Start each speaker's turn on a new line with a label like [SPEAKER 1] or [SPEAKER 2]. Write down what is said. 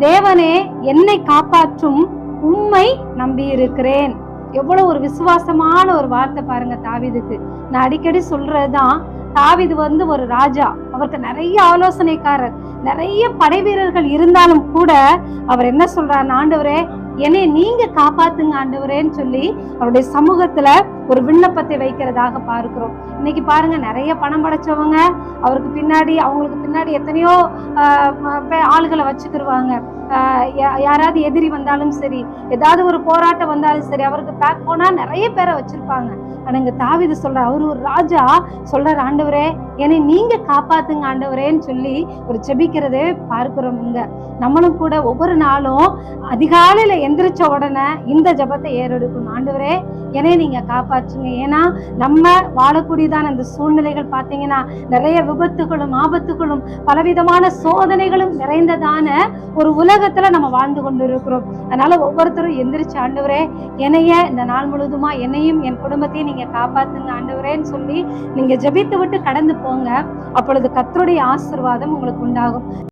[SPEAKER 1] தேவனே என்னை காப்பாற்றும் உம்மை நம்பி இருக்கிறேன் எவ்வளவு ஒரு விசுவாசமான ஒரு வார்த்தை பாருங்க தாவீதுக்கு. நான் அடிக்கடி சொல்றதுதான் தாவிது வந்து ஒரு ராஜா. அவருக்கு நிறைய ஆலோசனைக்காரர் நிறைய படை வீரர்கள் இருந்தாலும் கூட அவர் என்ன சொல்றாரு ஆண்டவரே என்னை நீங்க காப்பாத்துங்க ஆண்டவரேன்னு சொல்லி அவருடைய சமூகத்துல ஒரு விண்ணப்பத்தை வைக்கிறதாக பார்க்கிறோம். இன்னைக்கு பாருங்க நிறைய பணம் படைச்சவங்க அவருக்கு பின்னாடி அவங்களுக்கு பின்னாடி எத்தனையோ ஆளுகளை வச்சுக்கிருவாங்க. யா- யாராவது எதிரி வந்தாலும் சரி ஏதாவது ஒரு போராட்டம் வந்தாலும் சரி அவருக்கு பேக் போனா நிறைய பேரை வச்சிருப்பாங்க. ஆனா இங்க தாவிது சொல்ற அவரு ஒரு ராஜா. சொல்றாரு ஆண்டவரே என்னை நீங்க காப்பாத்துங்க ஆண்டவரேன்னு சொல்லி ஒரு ஜெபிக்கிறதே பார்க்கிறோம் இங்க. நம்மளும் கூட ஒவ்வொரு நாளும் அதிகாலையில எந்திரிச்ச உடனே இந்த ஜெபத்தை ஏறெடுக்கணும். ஆண்டவரே என்னை நீங்க காப்பாற்றுங்க. ஏன்னா நம்ம வாழக்கூடியதான இந்த சூழ்நிலைகள் பார்த்தீங்கன்னா நிறைய விபத்துகளும் ஆபத்துகளும் பலவிதமான சோதனைகளும் நிறைந்ததான ஒரு உலகத்துல நம்ம வாழ்ந்து கொண்டு இருக்கிறோம் அதனால ஒவ்வொருத்தரும் எந்திரிச்சு ஆண்டவரே என்னைய இந்த நாள் முழுதுமா என்னையும் என் குடும்பத்தையும் நீங்க காப்பாத்துங்க ஆண்டவரேன்னு சொல்லி நீங்க ஜெபித்து விட்டு கடந்து போங்க. அப்பொழுது கத்தருடைய ஆசீர்வாதம் உங்களுக்கு உண்டாகும்.